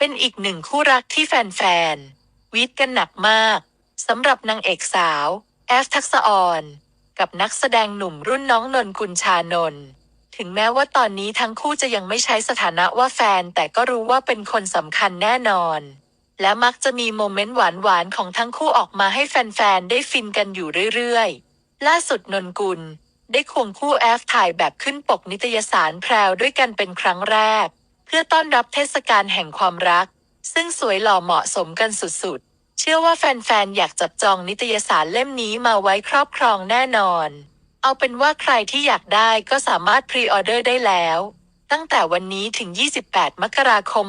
เป็นอีกหนึ่งคู่รักที่แฟนๆวีดกันหนักมากสำหรับนางเอกสาว แอฟทักษออนกับนักแสดงหนุ่มรุ่นน้องนนกุลชานนท์ถึงแม้ว่าตอนนี้ทั้งคู่จะยังไม่ใช้สถานะว่าแฟนแต่ก็รู้ว่าเป็นคนสำคัญแน่นอน และมักจะมีโมเมนต์หวานๆของทั้งคู่ออกมาให้แฟนๆได้ฟินกันอยู่เรื่อยๆ ล่าสุดนนกุล ได้ควงคู่แอฟถ่ายแบบขึ้นปกนิตยสารแพรวด้วยกันเป็นครั้งแรก เพื่อต้อนรับเทศกาลแห่งความรัก ซึ่งสวยหล่อเหมาะสมกันสุดๆ เชื่อว่าแฟนๆ อยากจับจองนิตยสารเล่มนี้มาไว้ครอบครองแน่นอน เอาเป็นว่าใครที่อยากได้ก็สามารถพรีออเดอร์ได้แล้ว ตั้งแต่วันนี้ถึง 28 มกราคม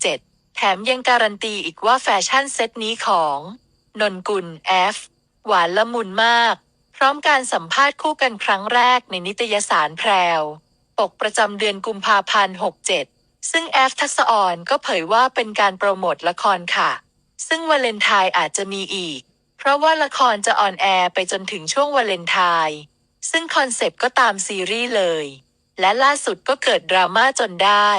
67 แถมยังการันตีอีกว่าแฟชั่นเซตนี้ของ นนกุล F หวานละมุนมาก พร้อมการสัมภาษณ์คู่กันครั้งแรกในนิตยสารแพรว ปกประจำเดือนกุมภาพันธ์ 67 ซึ่งแอฟทักษะออนก็เผยว่าเป็นการโปรโมทละครค่ะ ซึ่งวาเลนไทน์อาจจะมีอีก เพราะว่าละครจะออนแอร์ไปจนถึงช่วงวาเลนไทน์ซึ่งคอนเซปต์ก็ตามซีรีส์เลย และล่าสุดก็เกิดดราม่าจนได้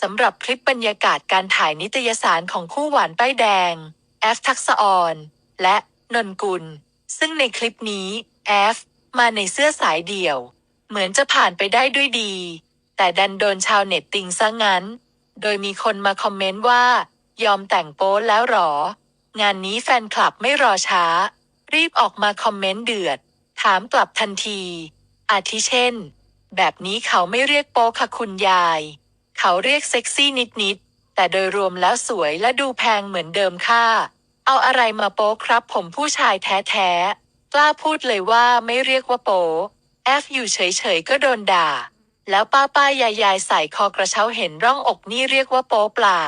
สำหรับคลิปบรรยากาศการถ่ายนิตยสารของคู่หวานป้ายแดง แอฟทักษะออน และนนกุล ซึ่งในคลิปนี้ แอฟ มาในเสื้อสายเดี่ยว เหมือนจะผ่านไปได้ด้วยดี แต่ดันโดนชาวเน็ตติงซะงั้น โดยมีคนมาคอมเมนต์ว่า ยอมแต่งโป๊แล้วหรอ งานนี้แฟนคลับไม่รอช้า รีบออกมาคอมเมนต์เดือด ถามกลับทันที อาทิเช่น แบบนี้เขาไม่เรียกโป๊ค่ะคุณยาย เขาเรียกเซ็กซี่นิดๆ แต่โดยรวมแล้วสวยและดูแพงเหมือนเดิมค่ะ เอาอะไรมาโป๊ครับ ผมผู้ชายแท้ๆ กล้าพูดเลยว่าไม่เรียกว่าโป๊แอฟอยู่เฉยๆก็โดนด่า แล้วป้าป้ายายยายใส่คอกระเช้าเห็นร่องอกนี่เรียกว่าโป๊เปล่า